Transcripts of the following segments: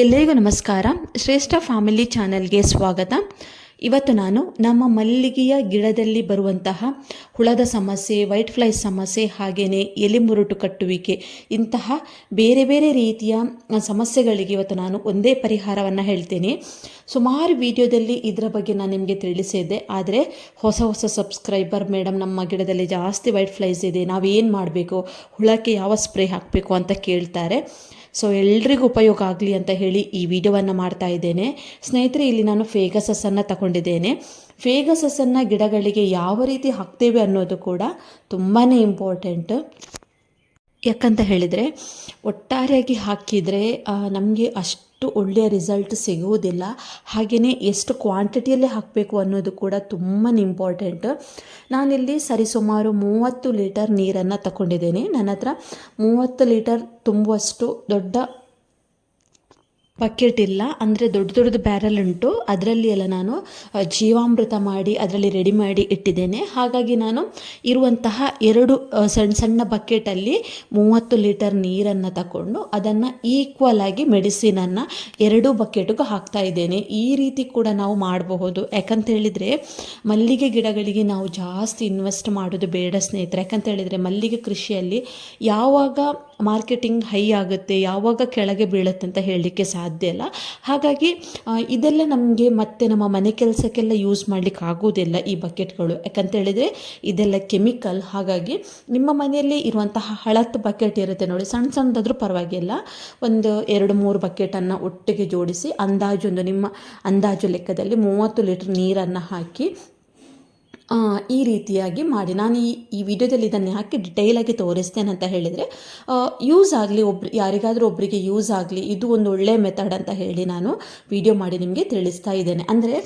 ಎಲ್ಲರಿಗೂ ನಮಸ್ಕಾರ. ಶ್ರೇಷ್ಠ ಫ್ಯಾಮಿಲಿ ಚಾನೆಲ್ಗೆ ಸ್ವಾಗತ. ಇವತ್ತು ನಾನು ನಮ್ಮ ಮಲ್ಲಿಗೆಯ ಗಿಡದಲ್ಲಿ ಬರುವಂತಹ ಹುಳದ ಸಮಸ್ಯೆ, ವೈಟ್ ಫ್ಲೈ ಸಮಸ್ಯೆ ಹಾಗೆಯೇ ಎಲೆ ಮುರುಟು ಕಟ್ಟುವಿಕೆ ಇಂತಹ ಬೇರೆ ಬೇರೆ ರೀತಿಯ ಸಮಸ್ಯೆಗಳಿಗೆ ಇವತ್ತು ನಾನು ಒಂದೇ ಪರಿಹಾರವನ್ನು ಹೇಳ್ತೇನೆ. ಸುಮಾರು ವಿಡಿಯೋದಲ್ಲಿ ಇದರ ಬಗ್ಗೆ ನಾನು ನಿಮಗೆ ತಿಳಿಸಿದ್ದೆ. ಆದರೆ ಹೊಸ ಹೊಸ ಸಬ್ಸ್ಕ್ರೈಬರ್ ಮೇಡಮ್ ನಮ್ಮ ಗಿಡದಲ್ಲಿ ಜಾಸ್ತಿ ವೈಟ್ ಫ್ಲೈಸ್ ಇದೆ. ನಾವೇನು ಮಾಡಬೇಕು? ಹುಳಕ್ಕೆ ಯಾವ ಸ್ಪ್ರೇ ಹಾಕಬೇಕು ಅಂತ ಕೇಳ್ತಾರೆ. ಸೊ ಎಲ್ರಿಗೂ ಉಪಯೋಗ ಆಗಲಿ ಅಂತ ಹೇಳಿ ಈ ವಿಡಿಯೋವನ್ನು ಮಾಡ್ತಾ ಇದ್ದೇನೆ. ಸ್ನೇಹಿತರೆ, ಇಲ್ಲಿ ನಾನು ಫೇಗಸಸ್ಸನ್ನು ತಗೊಂಡಿದ್ದೇನೆ. ಫೇಗಸಸ್ಸನ್ನು ಗಿಡಗಳಿಗೆ ಯಾವ ರೀತಿ ಹಾಕ್ತೇವೆ ಅನ್ನೋದು ಕೂಡ ತುಂಬಾ ಇಂಪಾರ್ಟೆಂಟ್. ಯಾಕಂತ ಹೇಳಿದರೆ, ಒಟ್ಟಾರೆಯಾಗಿ ಹಾಕಿದರೆ ನಮಗೆ ಅಷ್ಟು ಒಳ್ಳೆಯ ರಿಸಲ್ಟ್ ಸಿಗುವುದಿಲ್ಲ. ಹಾಗೆಯೇ ಎಷ್ಟು ಕ್ವಾಂಟಿಟಿಯಲ್ಲಿ ಹಾಕಬೇಕು ಅನ್ನೋದು ಕೂಡ ತುಂಬಾ ಇಂಪಾರ್ಟೆಂಟ್ ನಾನಿಲ್ಲಿ ಸರಿಸುಮಾರು ಮೂವತ್ತು ಲೀಟರ್ ನೀರನ್ನು ತಗೊಂಡಿದ್ದೀನಿ ನನ್ನ ಹತ್ರ ಮೂವತ್ತು ಲೀಟರ್ ತುಂಬುವಷ್ಟು ದೊಡ್ಡ ಬಕೆಟ್ ಇಲ್ಲ, ಅಂದರೆ ದೊಡ್ಡ ದೊಡ್ಡದು ಬ್ಯಾರಲ್ ಉಂಟು. ಅದರಲ್ಲಿ ಎಲ್ಲ ನಾನು ಜೀವಾಮೃತ ಮಾಡಿ, ಅದರಲ್ಲಿ ರೆಡಿ ಮಾಡಿ ಇಟ್ಟಿದ್ದೇನೆ. ಹಾಗಾಗಿ ನಾನು ಇರುವಂತಹ ಎರಡು ಸಣ್ಣ ಸಣ್ಣ ಬಕೆಟಲ್ಲಿ ಮೂವತ್ತು ಲೀಟರ್ ನೀರನ್ನು ತಗೊಂಡು ಅದನ್ನು ಈಕ್ವಲ್ ಆಗಿ ಮೆಡಿಸಿನನ್ನು ಎರಡೂ ಬಕೆಟ್ಗೂ ಹಾಕ್ತಾ ಇದ್ದೇನೆ. ಈ ರೀತಿ ಕೂಡ ನಾವು ಮಾಡಬಹುದು. ಯಾಕಂತ ಹೇಳಿದರೆ ಮಲ್ಲಿಗೆ ಗಿಡಗಳಿಗೆ ನಾವು ಜಾಸ್ತಿ ಇನ್ವೆಸ್ಟ್ ಮಾಡೋದು ಬೇಡ ಸ್ನೇಹಿತರೆ. ಯಾಕಂತ ಹೇಳಿದರೆ ಮಲ್ಲಿಗೆ ಕೃಷಿಯಲ್ಲಿ ಯಾವಾಗ ಮಾರ್ಕೆಟಿಂಗ್ ಹೈ ಆಗುತ್ತೆ, ಯಾವಾಗ ಕೆಳಗೆ ಬೀಳುತ್ತೆ ಅಂತ ಹೇಳಲಿಕ್ಕೆ ಸಾಧ್ಯ ಇಲ್ಲ. ಹಾಗಾಗಿ ಇದೆಲ್ಲ ನಮಗೆ ಮತ್ತೆ ನಮ್ಮ ಮನೆ ಕೆಲಸಕ್ಕೆಲ್ಲ ಯೂಸ್ ಮಾಡಲಿಕ್ಕೆ ಆಗೋದಿಲ್ಲ ಈ ಬಕೆಟ್ಗಳು. ಯಾಕಂತ ಹೇಳಿದರೆ, ಇದೆಲ್ಲ ಕೆಮಿಕಲ್ ಹಾಗಾಗಿ, ನಿಮ್ಮ ಮನೆಯಲ್ಲಿ ಇರುವಂತಹ ಹಳತ್ತು ಬಕೆಟ್ ಇರುತ್ತೆ ನೋಡಿ ಸಣ್ಣ ಸಣ್ಣದಾದರೂ ಪರವಾಗಿಲ್ಲ. ಒಂದು ಎರಡು ಮೂರು ಬಕೆಟನ್ನು ಒಟ್ಟಿಗೆ ಜೋಡಿಸಿ, ಅಂದಾಜು ಒಂದು ನಿಮ್ಮ ಅಂದಾಜು ಲೆಕ್ಕದಲ್ಲಿ ಮೂವತ್ತು ಲೀಟ್ರ್ ನೀರನ್ನು ಹಾಕಿ ಈ ರೀತಿಯಾಗಿ ಮಾಡಿ. ನಾನು ಈ ಈ ವಿಡಿಯೋದಲ್ಲಿ ಇದನ್ನು ಹಾಕಿ ಡಿಟೈಲಾಗಿ ತೋರಿಸ್ತೇನೆ ಅಂತ ಹೇಳಿದರೆ ಯೂಸ್ ಆಗಲಿ, ಒಬ್ರು, ಯಾರಿಗಾದರೂ ಒಬ್ಬರಿಗೆ ಯೂಸ್ ಆಗಲಿ, ಇದು ಒಂದು ಒಳ್ಳೆಯ ಮೆಥಡ್ ಅಂತ ಹೇಳಿ ನಾನು ವಿಡಿಯೋ ಮಾಡಿ ನಿಮಗೆ ತಿಳಿಸ್ತಾ ಇದ್ದೇನೆ. ಅಂದರೆ,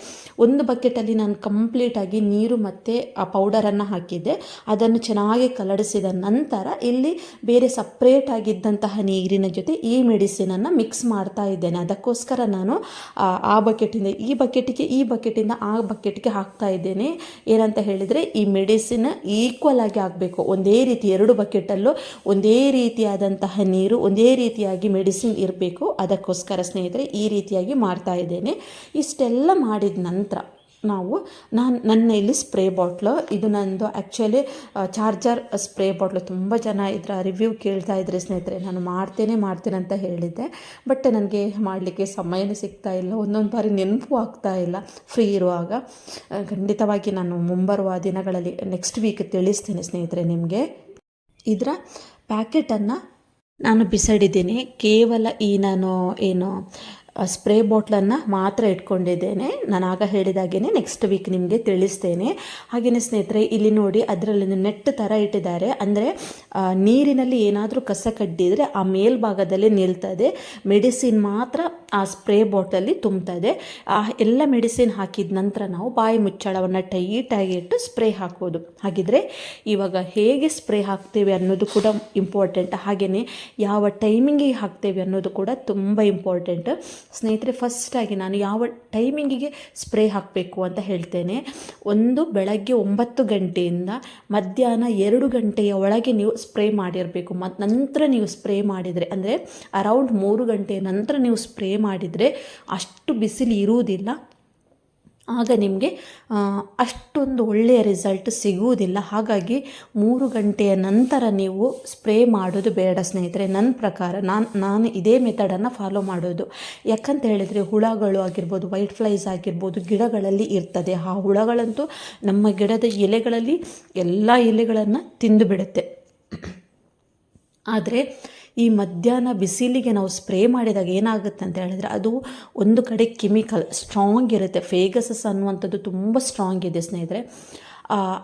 ಒಂದು ಬಕೆಟಲ್ಲಿ ನಾನು ಕಂಪ್ಲೀಟಾಗಿ ನೀರು ಮತ್ತು ಆ ಪೌಡರನ್ನು ಹಾಕಿದ್ದೆ. ಅದನ್ನು ಚೆನ್ನಾಗಿ ಕಲಡಿಸಿದ ನಂತರ ಇಲ್ಲಿ ಬೇರೆ ಸಪ್ರೇಟ್ ಆಗಿದ್ದಂತಹ ನೀರಿನ ಜೊತೆ ಈ ಮೆಡಿಸಿನನ್ನು ಮಿಕ್ಸ್ ಮಾಡ್ತಾ ಇದ್ದೇನೆ. ಅದಕ್ಕೋಸ್ಕರ ನಾನು ಆ ಬಕೆಟಿಂದ ಈ ಬಕೆಟಿಗೆ ಈ ಬಕೆಟಿಂದ ಆ ಬಕೆಟ್ಗೆ ಹಾಕ್ತಾ ಇದ್ದೇನೆ. ಏನಂತ ಹೇಳಿದರೆ ಈ ಮೆಡಿಸಿನ್ ಈಕ್ವಲ್ ಆಗಿ ಆಗಬೇಕು. ಒಂದೇ ರೀತಿ ಎರಡು ಬಕೆಟಲ್ಲೂ ಒಂದೇ ರೀತಿಯಾದಂತಹ ನೀರು, ಒಂದೇ ರೀತಿಯಾಗಿ ಮೆಡಿಸಿನ್ ಇರಬೇಕು. ಅದಕ್ಕೋಸ್ಕರ ಸ್ನೇಹಿತರೆ, ಈ ರೀತಿಯಾಗಿ ಮಾಡ್ತಾ ಇದ್ದೇನೆ. ಇಷ್ಟೆಲ್ಲ ಮಾಡಿದ ನಂತರ ನಾವು. ನಾನು ನನ್ನ ಇಲ್ಲಿ ಸ್ಪ್ರೇ ಬಾಟ್ಲು. ಇದು ನಂದು ಆ್ಯಕ್ಚುಲಿ ಚಾರ್ಜರ್ ಸ್ಪ್ರೇ ಬಾಟ್ಲು. ತುಂಬ ಜನ ಇದರ ರಿವ್ಯೂ ಕೇಳ್ತಾ ಇದ್ರೆ ಸ್ನೇಹಿತರೆ, ನಾನು ಮಾಡ್ತೇನೆ ಮಾಡ್ತೇನೆ ಅಂತ ಹೇಳಿದ್ದೆ. ಬಟ್ ನನಗೆ ಮಾಡಲಿಕ್ಕೆ ಸಮಯನೇ ಸಿಗ್ತಾ ಇಲ್ಲ. ಒಂದೊಂದು ಬಾರಿ ನೆನಪು ಆಗ್ತಾ ಇಲ್ಲ. ಫ್ರೀ ಇರುವಾಗ. ಖಂಡಿತವಾಗಿ ನಾನು ಮುಂಬರುವ ದಿನಗಳಲ್ಲಿ ನೆಕ್ಸ್ಟ್ ವೀಕ್ ತಿಳಿಸ್ತೇನೆ ಸ್ನೇಹಿತರೆ ನಿಮಗೆ. ಇದರ ಪ್ಯಾಕೆಟನ್ನು ನಾನು ಬಿಸಾಡಿದ್ದೀನಿ. ಕೇವಲ ಈ ನಾನು ಏನು ಸ್ಪ್ರೇ ಬಾಟ್ಲನ್ನು ಮಾತ್ರ ಇಟ್ಕೊಂಡಿದ್ದೇನೆ. ನಾನು ಆಗ ಹೇಳಿದಾಗೇ ನೆಕ್ಸ್ಟ್ ವೀಕ್ ನಿಮಗೆ ತಿಳಿಸ್ತೇನೆ. ಹಾಗೆಯೇ ಸ್ನೇಹಿತರೆ, ಇಲ್ಲಿ ನೋಡಿ ಅದರಲ್ಲಿ ನೆಟ್ ಥರ ಇಟ್ಟಿದ್ದಾರೆ. ಅಂದರೆ ನೀರಿನಲ್ಲಿ ಏನಾದರೂ ಕಸ ಕಡ್ಡಿದರೆ ಆ ಮೇಲ್ಭಾಗದಲ್ಲಿ ನಿಲ್ತದೆ. ಮೆಡಿಸಿನ್ ಮಾತ್ರ ಆ ಸ್ಪ್ರೇ ಬಾಟಲಲ್ಲಿ ತುಂಬ್ತಾ ಇದೆ. ಆ ಎಲ್ಲ ಮೆಡಿಸಿನ್ ಹಾಕಿದ ನಂತರ ನಾವು ಬಾಯಿ ಮುಚ್ಚಳವನ್ನು ಟೈಟಾಗಿ ಇಟ್ಟು ಸ್ಪ್ರೇ ಹಾಕ್ಬೋದು. ಹಾಗಿದ್ರೆ ಇವಾಗ ಹೇಗೆ ಸ್ಪ್ರೇ ಹಾಕ್ತೇವೆ ಅನ್ನೋದು ಕೂಡ ಇಂಪಾರ್ಟೆಂಟ್ ಹಾಗೆಯೇ ಯಾವ ಟೈಮಿಂಗಿಗೆ ಹಾಕ್ತೇವೆ ಅನ್ನೋದು ಕೂಡ ತುಂಬ ಇಂಪಾರ್ಟೆಂಟ್ ಸ್ನೇಹಿತರೆ ಫಸ್ಟಾಗಿ ನಾನು ಯಾವ ಟೈಮಿಂಗಿಗೆ ಸ್ಪ್ರೇ ಹಾಕಬೇಕು ಅಂತ ಹೇಳ್ತೇನೆ. ಒಂದು ಬೆಳಗ್ಗೆ ಒಂಬತ್ತು ಗಂಟೆಯಿಂದ ಮಧ್ಯಾಹ್ನ ಎರಡು ಗಂಟೆಯ ಒಳಗೆ ನೀವು ಸ್ಪ್ರೇ ಮಾಡಿರಬೇಕು. ಮತ್ತು ನಂತರ ನೀವು ಸ್ಪ್ರೇ ಮಾಡಿದರೆ, ಅಂದರೆ ಅರೌಂಡ್ ಮೂರು ಗಂಟೆಯ ನಂತರ ನೀವು ಸ್ಪ್ರೇ ಮಾಡಿದರೆ ಅಷ್ಟು ಬಿಸಿಲು ಇರುವುದಿಲ್ಲ. ಆಗ ನಿಮಗೆ ಅಷ್ಟೊಂದು ಒಳ್ಳೆಯ ರಿಸಲ್ಟ್ ಸಿಗುವುದಿಲ್ಲ. ಹಾಗಾಗಿ ಮೂರು ಗಂಟೆಯ ನಂತರ ನೀವು ಸ್ಪ್ರೇ ಮಾಡೋದು ಬೇಡ ಸ್ನೇಹಿತರೆ. ನನ್ನ ಪ್ರಕಾರ ನಾನು ನಾನು ಇದೇ ಮೆಥಡನ್ನು ಫಾಲೋ ಮಾಡೋದು. ಯಾಕಂತ ಹೇಳಿದರೆ ಹುಳಗಳು ಆಗಿರ್ಬೋದು ವೈಟ್ ಫ್ಲೈಸ್ ಆಗಿರ್ಬೋದು, ಗಿಡಗಳಲ್ಲಿ ಇರ್ತದೆ. ಆ ಹುಳಗಳಂತೂ ನಮ್ಮ ಗಿಡದ ಎಲೆಗಳಲ್ಲಿ ಎಲ್ಲ ಎಲೆಗಳನ್ನು ತಿಂದು ಬಿಡುತ್ತೆ. ಆದರೆ ಈ ಮಧ್ಯಾಹ್ನ ಬಿಸಿಲಿಗೆ ನಾವು ಸ್ಪ್ರೇ ಮಾಡಿದಾಗ ಏನಾಗುತ್ತೆ ಅಂತ ಹೇಳಿದ್ರೆ ಅದು ಒಂದು ಕಡೆ ಕೆಮಿಕಲ್ ಸ್ಟ್ರಾಂಗ್ ಇರುತ್ತೆ. ಫೇಗಸಸ್ ಅನ್ನುವಂಥದ್ದು ತುಂಬ ಸ್ಟ್ರಾಂಗ್ ಇದೆ ಸ್ನೇಹಿತರೆ.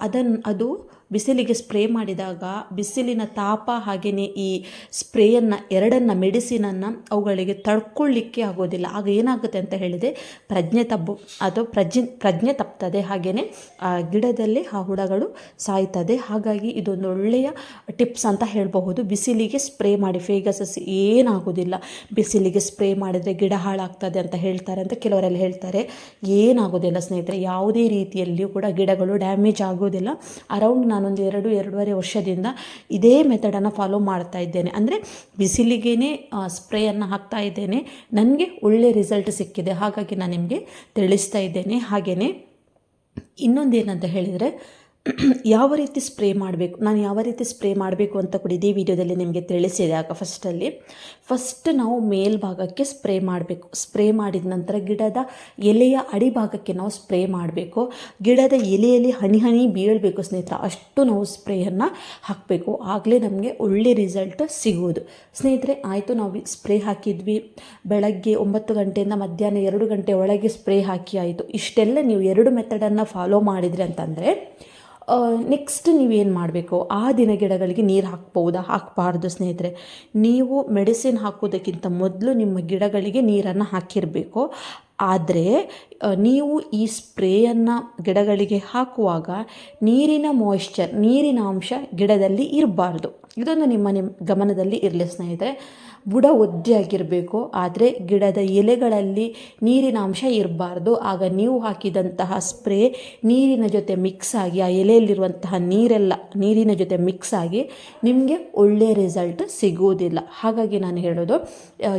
ಅದನ್ನು ಅದು ಬಿಸಿಲಿಗೆ ಸ್ಪ್ರೇ ಮಾಡಿದಾಗ ಬಿಸಿಲಿನ ತಾಪ ಹಾಗೆಯೇ ಈ ಸ್ಪ್ರೇಯನ್ನು ಎರಡನ್ನು ಮೆಡಿಸಿನನ್ನು ಅವುಗಳಿಗೆ ತಡ್ಕೊಳ್ಳಿಕ್ಕೆ ಆಗೋದಿಲ್ಲ. ಆಗ ಏನಾಗುತ್ತೆ ಅಂತ ಹೇಳಿದೆ ಪ್ರಜ್ಞೆ ತಬ್ಬು ಅಥವಾ ಪ್ರಜ್ಞೆ ಪ್ರಜ್ಞೆ ತಪ್ತದೆ ಹಾಗೆಯೇ ಆ ಗಿಡದಲ್ಲಿ ಆ ಹುಳಗಳು ಸಾಯ್ತದೆ. ಹಾಗಾಗಿ ಇದೊಂದು ಒಳ್ಳೆಯ ಟಿಪ್ಸ್ ಅಂತ ಹೇಳಬಹುದು. ಬಿಸಿಲಿಗೆ ಸ್ಪ್ರೇ ಮಾಡಿ, ಫೇಗಸಸ್ ಏನಾಗೋದಿಲ್ಲ. ಬಿಸಿಲಿಗೆ ಸ್ಪ್ರೇ ಮಾಡಿದರೆ ಗಿಡ ಹಾಳಾಗ್ತದೆ ಅಂತ ಹೇಳ್ತಾರೆ ಅಂತ ಕೆಲವರೆಲ್ಲ ಹೇಳ್ತಾರೆ. ಏನಾಗೋದಿಲ್ಲ ಸ್ನೇಹಿತರೆ, ಯಾವುದೇ ರೀತಿಯಲ್ಲಿಯೂ ಕೂಡ ಗಿಡಗಳು ಡ್ಯಾಮೇಜ್ ಆಗೋದಿಲ್ಲ. ಅರೌಂಡ್ ನಾನೊಂದು ಎರಡು, ಎರಡೂವರೆ ವರ್ಷದಿಂದ ಇದೇ ಮೆಥಡನ್ನು ಫಾಲೋ ಮಾಡ್ತಾ ಇದ್ದೇನೆ. ಅಂದರೆ ಬಿಸಿಲಿಗೇ ಸ್ಪ್ರೇಯನ್ನು ಹಾಕ್ತಾ ಇದ್ದೇನೆ. ನನಗೆ ಒಳ್ಳೆ ರಿಸಲ್ಟ್ ಸಿಕ್ಕಿದೆ. ಹಾಗಾಗಿ ನಾನು ನಿಮಗೆ ತಿಳಿಸ್ತಾ ಇದ್ದೇನೆ. ಹಾಗೆಯೇ ಇನ್ನೊಂದೇನಂತ ಹೇಳಿದರೆ ಯಾವ ರೀತಿ ಸ್ಪ್ರೇ ಮಾಡಬೇಕು, ನಾನು ಯಾವ ರೀತಿ ಸ್ಪ್ರೇ ಮಾಡಬೇಕು ಅಂತ ಕೂಡ ಇದೇ ವಿಡಿಯೋದಲ್ಲಿ ನಿಮಗೆ ತಿಳಿಸಿದೆ ಆಗ ಫಸ್ಟಲ್ಲಿ ಫಸ್ಟ್ ನಾವು ಮೇಲ್ಭಾಗಕ್ಕೆ ಸ್ಪ್ರೇ ಮಾಡಬೇಕು. ಸ್ಪ್ರೇ ಮಾಡಿದ ನಂತರ ಗಿಡದ ಎಲೆಯ ಅಡಿಭಾಗಕ್ಕೆ ನಾವು ಸ್ಪ್ರೇ ಮಾಡಬೇಕು. ಗಿಡದ ಎಲೆಯಲ್ಲಿ ಹನಿ ಹನಿ ಬೀಳಬೇಕು ಸ್ನೇಹಿತರೆ, ಅಷ್ಟು ನಾವು ಸ್ಪ್ರೇಯನ್ನು ಹಾಕಬೇಕು. ಆಗಲೇ ನಮಗೆ ಒಳ್ಳೆ ರಿಸಲ್ಟ್ ಸಿಗುವುದು ಸ್ನೇಹಿತರೆ, ಆಯಿತು, ನಾವು ಸ್ಪ್ರೇ ಹಾಕಿದ್ವಿ. ಬೆಳಗ್ಗೆ ಒಂಬತ್ತು ಗಂಟೆಯಿಂದ ಮಧ್ಯಾಹ್ನ ಎರಡು ಗಂಟೆ ಒಳಗೆ ಸ್ಪ್ರೇ ಹಾಕಿ ಆಯಿತು. ಇಷ್ಟೆಲ್ಲ ನೀವು ಎರಡು ಮೆಥಡನ್ನು ಫಾಲೋ ಮಾಡಿದ್ರಿ ಅಂತಂದರೆ ನೆಕ್ಸ್ಟ್ ನೀವೇನು ಮಾಡಬೇಕು? ಆ ದಿನ ಗಿಡಗಳಿಗೆ ನೀರು ಹಾಕ್ಬೋದಾ? ಹಾಕಬಾರ್ದು ಸ್ನೇಹಿತರೆ. ನೀವು ಮೆಡಿಸಿನ್ ಹಾಕೋದಕ್ಕಿಂತ ಮೊದಲು ನಿಮ್ಮ ಗಿಡಗಳಿಗೆ ನೀರನ್ನು ಹಾಕಿರಬೇಕು. ಆದರೆ ನೀವು ಈ ಸ್ಪ್ರೇಯನ್ನು ಗಿಡಗಳಿಗೆ ಹಾಕುವಾಗ ನೀರಿನ ಮಾಯಿಶ್ಚರ್ ನೀರಿನ ಅಂಶ ಗಿಡದಲ್ಲಿ ಇರಬಾರ್ದು. ಇದೊಂದು ನಿಮ್ಮ ನಿಮ್ಮ ಗಮನದಲ್ಲಿ ಇರಲಿ ಸ್ನೇಹಿತರೆ. ಬುಡ ಒದ್ದೆಯಾಗಿರಬೇಕು ಆದರೆ ಗಿಡದ ಎಲೆಗಳಲ್ಲಿ ನೀರಿನ ಅಂಶ ಇರಬಾರ್ದು. ಆಗ ನೀವು ಹಾಕಿದಂತಹ ಸ್ಪ್ರೇ ನೀರಿನ ಜೊತೆ ಮಿಕ್ಸ್ ಆಗಿ, ಆ ಎಲೆಯಲ್ಲಿರುವಂತಹ ನೀರೆಲ್ಲ ನೀರಿನ ಜೊತೆ ಮಿಕ್ಸ್ ಆಗಿ ನಿಮಗೆ ಒಳ್ಳೆಯ ರಿಸಲ್ಟ್ ಸಿಗುವುದಿಲ್ಲ. ಹಾಗಾಗಿ ನಾನು ಹೇಳೋದು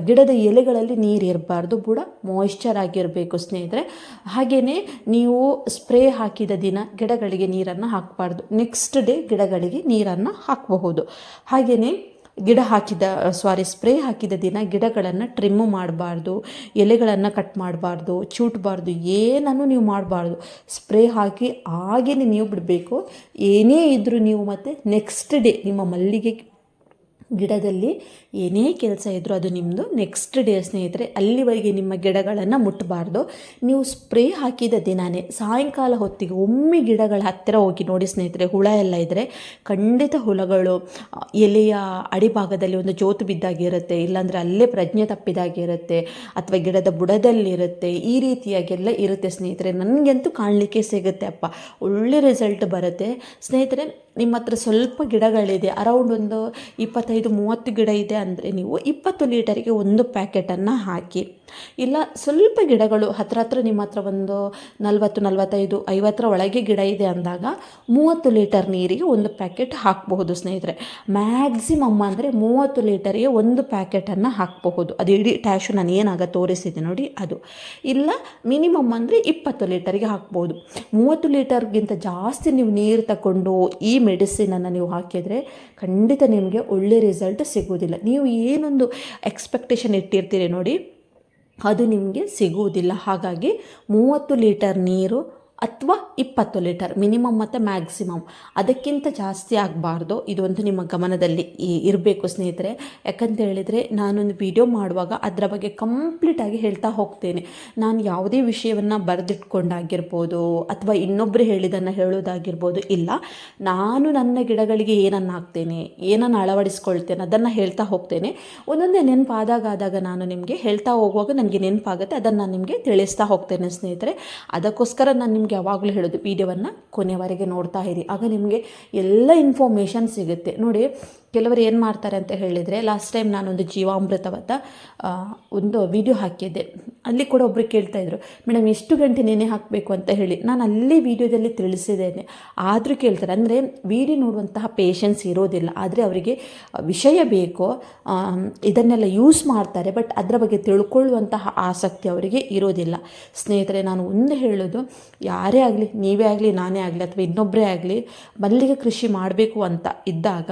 ಗಿಡದ ಎಲೆಗಳಲ್ಲಿ ನೀರು ಇರಬಾರ್ದು. ಬುಡ ಮಾಯಿಶ್ಚರ್ ಆಗಿರಬೇಕು ಸ್ನೇಹಿತರೆ. ಹಾಗೆಯೇ ನೀವು ಸ್ಪ್ರೇ ಹಾಕಿದ ದಿನ ಗಿಡಗಳಿಗೆ ನೀರನ್ನು ಹಾಕಬಾರ್ದು. ನೆಕ್ಸ್ಟ್ ಡೇ ಗಿಡಗಳಿಗೆ ನೀರನ್ನು ಹಾಕಬಹುದು. ಹಾಗೆಯೇ ಗಿಡ ಹಾಕಿದ ಸಾರಿ ಸ್ಪ್ರೇ ಹಾಕಿದ ದಿನ ಗಿಡಗಳನ್ನು ಟ್ರಿಮ್ಮು ಮಾಡಬಾರ್ದು, ಎಲೆಗಳನ್ನು ಕಟ್ ಮಾಡಬಾರ್ದು, ಚೂಟಬಾರ್ದು, ಏನನ್ನು ನೀವು ಮಾಡಬಾರ್ದು. ಸ್ಪ್ರೇ ಹಾಕಿ ಹಾಗೇ ನೀವು ಬಿಡಬೇಕು. ಏನೇ ಇದ್ದರೂ ನೀವು ಮತ್ತು ನೆಕ್ಸ್ಟ್ ಡೇ ನಿಮ್ಮ ಮಲ್ಲಿಗೆ ಗಿಡದಲ್ಲಿ ಏನೇ ಕೆಲಸ ಇದ್ದರೂ ಅದು ನಿಮ್ಮದು ನೆಕ್ಸ್ಟ್ ಡೇ ಸ್ನೇಹಿತರೆ, ಅಲ್ಲಿವರೆಗೆ ನಿಮ್ಮ ಗಿಡಗಳನ್ನು ಮುಟ್ಟಬಾರ್ದು ನೀವು ಸ್ಪ್ರೇ ಹಾಕಿದ ದಿನಾನೇ, ಸಾಯಂಕಾಲ ಹೊತ್ತಿಗೆ ಒಮ್ಮೆ ಗಿಡಗಳ ಹತ್ತಿರ ಹೋಗಿ ನೋಡಿ ಸ್ನೇಹಿತರೆ, ಹುಳ ಎಲ್ಲ ಇದ್ದರೆ ಖಂಡಿತ ಹುಳಗಳು ಎಲೆಯ ಅಡಿಭಾಗದಲ್ಲಿ ಒಂದು ಜೋತು ಬಿದ್ದಾಗಿರುತ್ತೆ, ಇಲ್ಲಾಂದರೆ ಅಲ್ಲೇ ಪ್ರಜ್ಞೆ ತಪ್ಪಿದಾಗಿರುತ್ತೆ, ಅಥವಾ ಗಿಡದ ಬುಡದಲ್ಲಿರುತ್ತೆ, ಈ ರೀತಿಯಾಗೆಲ್ಲ ಇರುತ್ತೆ ಸ್ನೇಹಿತರೆ. ನನಗಂತೂ ಕಾಣಲಿಕ್ಕೆ ಸಿಗುತ್ತೆ ಅಪ್ಪ. ಒಳ್ಳೆ ರಿಸಲ್ಟ್ ಬರುತ್ತೆ. ಸ್ನೇಹಿತರೆ ನಿಮ್ಮ ಹತ್ರ ಸ್ವಲ್ಪ ಗಿಡಗಳಿದೆ. ಅರೌಂಡ್ ಒಂದು ಇಪ್ಪತ್ತೈದು, ಮೂವತ್ತು ಗಿಡ ಇದೆ ಅಂದರೆ ನೀವು ಇಪ್ಪತ್ತು ಲೀಟರಿಗೆ ಒಂದು ಪ್ಯಾಕೆಟನ್ನು ಹಾಕಿ. ಇಲ್ಲ, ಸ್ವಲ್ಪ ಗಿಡಗಳು ಹತ್ರ ಹತ್ರ ನಿಮ್ಮ ಹತ್ರ ಒಂದು ನಲ್ವತ್ತು, ನಲವತ್ತೈದು, ಐವತ್ತರ ಒಳಗೆ ಗಿಡ ಇದೆ ಅಂದಾಗ ಮೂವತ್ತು ಲೀಟರ್ ನೀರಿಗೆ ಒಂದು ಪ್ಯಾಕೆಟ್ ಹಾಕಬಹುದು ಸ್ನೇಹಿತರೆ. ಮ್ಯಾಕ್ಸಿಮಮ್ ಅಂದರೆ ಮೂವತ್ತು ಲೀಟರಿಗೆ ಒಂದು ಪ್ಯಾಕೆಟನ್ನು ಹಾಕಬಹುದು. ಅದು ಇಡೀ ಟ್ಯಾಶು ನಾನು ಏನಾಗ ತೋರಿಸಿದೆ ನೋಡಿ ಅದು. ಇಲ್ಲ, ಮಿನಿಮಮ್ ಅಂದರೆ ಇಪ್ಪತ್ತು ಲೀಟರಿಗೆ ಹಾಕ್ಬೋದು ಮೂವತ್ತು ಲೀಟರ್ಗಿಂತ ಜಾಸ್ತಿ ನೀವು ನೀರು ತಗೊಂಡು ಈ ಮೆಡಿಸಿನನ್ನು ನೀವು ಹಾಕಿದರೆ ಖಂಡಿತ ನಿಮಗೆ ಒಳ್ಳೆ ರಿಸಲ್ಟ್ ಸಿಗೋದಿಲ್ಲ ನೀವು ಏನೊಂದು ಎಕ್ಸ್ಪೆಕ್ಟೇಷನ್ ಇಟ್ಟಿರ್ತೀರಿ ನೋಡಿ, ಅದು ನಿಮಗೆ ಸಿಗುವುದಿಲ್ಲ. ಹಾಗಾಗಿ ಮೂವತ್ತು ಲೀಟರ್ ನೀರು ಅಥವಾ ಇಪ್ಪತ್ತು ಲೀಟರ್ ಮಿನಿಮಮ್ ಮತ್ತು ಮ್ಯಾಕ್ಸಿಮಮ್. ಅದಕ್ಕಿಂತ ಜಾಸ್ತಿ ಆಗಬಾರ್ದು. ಇದೊಂದು ನಿಮ್ಮ ಗಮನದಲ್ಲಿ ಇರಬೇಕು ಸ್ನೇಹಿತರೆ. ಯಾಕಂತ ಹೇಳಿದರೆ ನಾನೊಂದು ವಿಡಿಯೋ ಮಾಡುವಾಗ ಅದರ ಬಗ್ಗೆ ಕಂಪ್ಲೀಟಾಗಿ ಹೇಳ್ತಾ ಹೋಗ್ತೇನೆ. ನಾನು ಯಾವುದೇ ವಿಷಯವನ್ನು ಬರೆದಿಟ್ಕೊಂಡಾಗಿರ್ಬೋದು ಅಥವಾ ಇನ್ನೊಬ್ಬರು ಹೇಳಿದ್ದನ್ನು ಹೇಳೋದಾಗಿರ್ಬೋದು ಇಲ್ಲ. ನಾನು ನನ್ನ ಗಿಡಗಳಿಗೆ ಏನನ್ನು ಹಾಕ್ತೇನೆ ಏನನ್ನು ಅಳವಡಿಸ್ಕೊಳ್ತೇನೆ ಅದನ್ನು ಹೇಳ್ತಾ ಹೋಗ್ತೇನೆ. ಒಂದೊಂದೇ ನೆನಪಾದಾಗಾದಾಗ ನಾನು ನಿಮಗೆ ಹೇಳ್ತಾ ಹೋಗುವಾಗ ನನಗೆ ನೆನಪಾಗುತ್ತೆ. ಅದನ್ನು ನಾನು ನಿಮಗೆ ತಿಳಿಸ್ತಾ ಹೋಗ್ತೇನೆ ಸ್ನೇಹಿತರೆ. ಅದಕ್ಕೋಸ್ಕರ ನಾನು ನಿಮಗೆ ಯಾವಾಗಲೂ ಹೇಳೋದು ವಿಡಿಯೋವನ್ನು ಕೊನೆವರೆಗೆ ನೋಡ್ತಾ ಇರಿ. ಆಗ ನಿಮಗೆ ಎಲ್ಲ ಇನ್ಫಾರ್ಮೇಷನ್ ಸಿಗುತ್ತೆ. ನೋಡಿ ಕೆಲವರು ಏನು ಮಾಡ್ತಾರೆ ಅಂತ ಹೇಳಿದರೆ ಲಾಸ್ಟ್ ಟೈಮ್ ನಾನೊಂದು ಜೀವಾಮೃತವಾದ ಒಂದು ವಿಡಿಯೋ ಹಾಕಿದ್ದೆ. ಅಲ್ಲಿ ಕೂಡ ಒಬ್ಬರು ಕೇಳ್ತಾಯಿದ್ರು ಮೇಡಮ್ ಎಷ್ಟು ಗಂಟೆ ನೆನೆ ಹಾಕಬೇಕು ಅಂತ ಹೇಳಿ. ನಾನು ಅಲ್ಲಿ ವಿಡಿಯೋದಲ್ಲಿ ತಿಳಿಸಿದ್ದೇನೆ. ಆದರೂ ಕೇಳ್ತಾರೆ, ಅಂದರೆ ವಿಡಿಯೋ ನೋಡುವಂತಹ ಪೇಷನ್ಸ್ ಇರೋದಿಲ್ಲ. ಆದರೆ ಅವರಿಗೆ ವಿಷಯ ಬೇಕು ಇದನ್ನೆಲ್ಲ ಯೂಸ್ ಮಾಡ್ತಾರೆ ಬಟ್ ಅದರ ಬಗ್ಗೆ ತಿಳ್ಕೊಳ್ಳುವಂತಹ ಆಸಕ್ತಿ ಅವರಿಗೆ ಇರೋದಿಲ್ಲ. ಸ್ನೇಹಿತರೆ, ನಾನು ಒಂದು ಹೇಳೋದು, ಯಾರೇ ಆಗಲಿ, ನೀವೇ ಆಗಲಿ, ನಾನೇ ಆಗಲಿ, ಅಥವಾ ಇನ್ನೊಬ್ಬರೇ ಆಗಲಿ, ಮಲ್ಲಿಗೆ ಕೃಷಿ ಮಾಡಬೇಕು ಅಂತ ಇದ್ದಾಗ,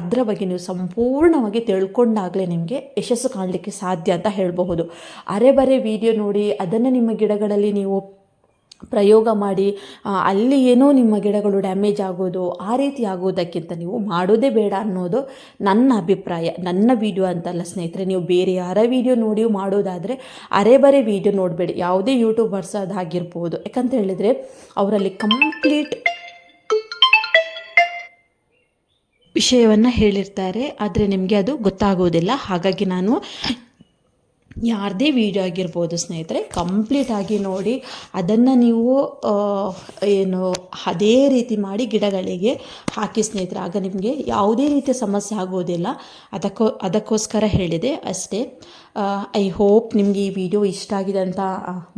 ಅದರ ಬಗ್ಗೆ ನೀವು ಸಂಪೂರ್ಣವಾಗಿ ತಿಳ್ಕೊಂಡಾಗಲೇ ನಿಮಗೆ ಯಶಸ್ಸು ಕಾಣಲಿಕ್ಕೆ ಸಾಧ್ಯ ಅಂತ ಹೇಳಬಹುದು. ಅರೆ ವಿಡಿಯೋ ನೋಡಿ, ಅದನ್ನು ನಿಮ್ಮ ಗಿಡಗಳಲ್ಲಿ ನೀವು ಪ್ರಯೋಗ ಮಾಡಿ ಅಲ್ಲಿ ಏನೋ ನಿಮ್ಮ ಗಿಡಗಳು ಡ್ಯಾಮೇಜ್ ಆಗೋದು, ಆ ರೀತಿ ಆಗೋದಕ್ಕಿಂತ ನೀವು ಮಾಡೋದೇ ಬೇಡ ಅನ್ನೋದು ನನ್ನ ಅಭಿಪ್ರಾಯ. ನನ್ನ ವಿಡಿಯೋ ಅಂತಲ್ಲ ಸ್ನೇಹಿತರೆ, ನೀವು ಬೇರೆ ಯಾರ ವಿಡಿಯೋ ನೋಡಿ ಮಾಡೋದಾದರೆ ಅರೆ ಬರೆ ವಿಡಿಯೋ ನೋಡಬೇಡಿ. ಯಾವುದೇ ಯೂಟ್ಯೂಬರ್ಸ್ ಅದಾಗಿರ್ಬೋದು ಯಾಕಂತ ಹೇಳಿದರೆ, ಅವರಲ್ಲಿ ಕಂಪ್ಲೀಟ್ ವಿಷಯವನ್ನು ಹೇಳಿರ್ತಾರೆ, ಆದರೆ ನಿಮಗೆ ಅದು ಗೊತ್ತಾಗೋದಿಲ್ಲ. ಹಾಗಾಗಿ ನಾನು ಯಾರದೇ ವಿಡಿಯೋ ಆಗಿರ್ಬೋದು ಸ್ನೇಹಿತರೆ ಕಂಪ್ಲೀಟಾಗಿ ನೋಡಿ ಅದನ್ನು ನೀವು ಏನು, ಅದೇ ರೀತಿ ಮಾಡಿ ಗಿಡಗಳಿಗೆ ಹಾಕಿ ಸ್ನೇಹಿತರೆ. ಆಗ ನಿಮಗೆ ಯಾವುದೇ ರೀತಿಯ ಸಮಸ್ಯೆ ಆಗೋದಿಲ್ಲ. ಅದಕ್ಕೋ ಅದಕ್ಕೋಸ್ಕರ ಹೇಳಿದೆ ಅಷ್ಟೇ. ಐ ಹೋಪ್ ನಿಮಗೆ ಈ ವಿಡಿಯೋ ಇಷ್ಟ ಆಗಿದೆ ಅಂತ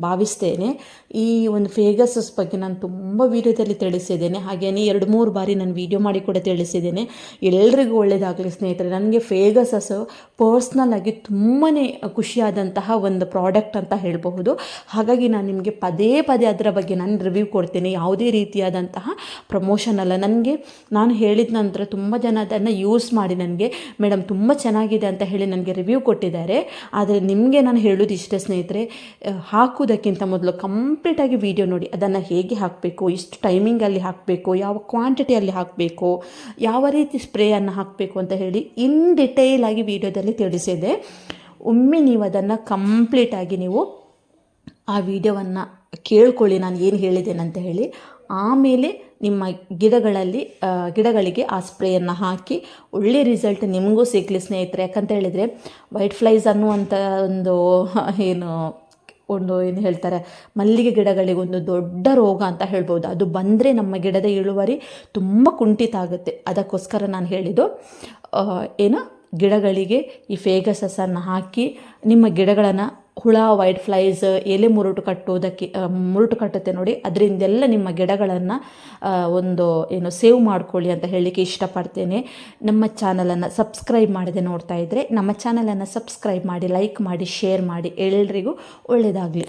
ಭಾವಿಸ್ತೇನೆ. ಈ ಒಂದು ಫೇಗಸಸ್ ಬಗ್ಗೆ ನಾನು ತುಂಬ ವಿಡಿಯೋದಲ್ಲಿ ತಿಳಿಸಿದ್ದೇನೆ. ಹಾಗೆಯೇ ಎರಡು ಮೂರು ಬಾರಿ ನಾನು ವಿಡಿಯೋ ಮಾಡಿ ಕೂಡ ತಿಳಿಸಿದ್ದೇನೆ. ಎಲ್ರಿಗೂ ಒಳ್ಳೆಯದಾಗಲಿ ಸ್ನೇಹಿತರೆ. ನನಗೆ ಫೇಗಸಸ್ ಪರ್ಸ್ನಲ್ ಆಗಿ ತುಂಬಾ ಖುಷಿಯಾದಂತಹ ಒಂದು ಪ್ರಾಡಕ್ಟ್ ಅಂತ ಹೇಳಬಹುದು. ಹಾಗಾಗಿ ನಾನು ನಿಮಗೆ ಪದೇ ಪದೇ ಅದರ ಬಗ್ಗೆ ನಾನು ರಿವ್ಯೂ ಕೊಡ್ತೇನೆ. ಯಾವುದೇ ರೀತಿಯಾದಂತಹ ಪ್ರಮೋಷನ್ ಅಲ್ಲ. ನನಗೆ, ನಾನು ಹೇಳಿದ ನಂತರ ತುಂಬ ಜನ ಅದನ್ನು ಯೂಸ್ ಮಾಡಿ ನನಗೆ, ಮೇಡಮ್, ತುಂಬ ಚೆನ್ನಾಗಿದೆ ಅಂತ ಹೇಳಿ ನನಗೆ ರಿವ್ಯೂ ಕೊಟ್ಟಿದ್ದಾರೆ. ಆದರೆ ನಿಮಗೆ ನಾನು ಹೇಳೋದು ಇಷ್ಟೇ ಸ್ನೇಹಿತರೆ ಹಾಕುವುದಕ್ಕಿಂತ ಮೊದಲು ಕಂಪ್ಲೀಟಾಗಿ ವಿಡಿಯೋ ನೋಡಿ, ಅದನ್ನು ಹೇಗೆ ಹಾಕಬೇಕು ಎಷ್ಟು ಟೈಮಿಂಗಲ್ಲಿ ಹಾಕಬೇಕು, ಯಾವ ಕ್ವಾಂಟಿಟಿಯಲ್ಲಿ ಹಾಕಬೇಕು, ಯಾವ ರೀತಿ ಸ್ಪ್ರೇಯನ್ನು ಹಾಕಬೇಕು ಅಂತ ಹೇಳಿ ಇನ್ ಡಿಟೇಲ್ ಆಗಿ ವಿಡಿಯೋದಲ್ಲಿ ತಿಳಿಸಿದೆ. ಒಮ್ಮೆ ನೀವು ಅದನ್ನು ಕಂಪ್ಲೀಟಾಗಿ ನೀವು ಆ ವಿಡಿಯೋವನ್ನು ಕೇಳ್ಕೊಳ್ಳಿ, ನಾನು ಏನು ಹೇಳಿದ್ದೇನೆ ಅಂತ ಹೇಳಿ. ಆಮೇಲೆ ನಿಮ್ಮ ಗಿಡಗಳಲ್ಲಿ ಗಿಡಗಳಿಗೆ ಆ ಸ್ಪ್ರೇಯನ್ನು ಹಾಕಿ ಒಳ್ಳೆ ರಿಸಲ್ಟ್ ನಿಮಗೂ ಸಿಗಲಿ ಸ್ನೇಹಿತರೆ. ಯಾಕಂತ ಹೇಳಿದರೆ ವೈಟ್ ಫ್ಲೈಸ್ ಅನ್ನುವಂಥ ಒಂದು ಏನು ಒಂದು ಏನು ಹೇಳ್ತಾರೆ, ಮಲ್ಲಿಗೆ ಗಿಡಗಳಿಗೆ ಒಂದು ದೊಡ್ಡ ರೋಗ ಅಂತ ಹೇಳ್ಬೋದು. ಅದು ಬಂದರೆ ನಮ್ಮ ಗಿಡದ ಇಳುವರಿ ತುಂಬ ಕುಂಠಿತ ಆಗುತ್ತೆ. ಅದಕ್ಕೋಸ್ಕರ ನಾನು ಹೇಳಿದ್ದು ಏನು, ಗಿಡಗಳಿಗೆ ಈ ಫೇಗಸಸನ್ನು ಹಾಕಿ ನಿಮ್ಮ ಗಿಡಗಳನ್ನು ಹುಳ ವೈಟ್ ಫ್ಲೈಸ್ ಎಲೆ ಮುರುಟು ಕಟ್ಟುವುದಕ್ಕೆ ಆ, ಮುರುಟು ಕಟ್ಟುತ್ತೆ ನೋಡಿ. ಅದರಿಂದೆಲ್ಲ ನಿಮ್ಮ ಗಿಡಗಳನ್ನು ಒಂದು ಏನು ಸೇವ್ ಮಾಡ್ಕೊಳ್ಳಿ ಅಂತ ಹೇಳಲಿಕ್ಕೆ ಇಷ್ಟಪಡ್ತೇನೆ. ನಮ್ಮ ಚಾನಲನ್ನು ಸಬ್ಸ್ಕ್ರೈಬ್ ಮಾಡದೆ ನೋಡ್ತಾ ಇದ್ದರೆ ನಮ್ಮ ಚಾನಲನ್ನು ಸಬ್ಸ್ಕ್ರೈಬ್ ಮಾಡಿ ಲೈಕ್ ಮಾಡಿ ಶೇರ್ ಮಾಡಿ. ಎಲ್ರಿಗೂ ಒಳ್ಳೆಯದಾಗಲಿ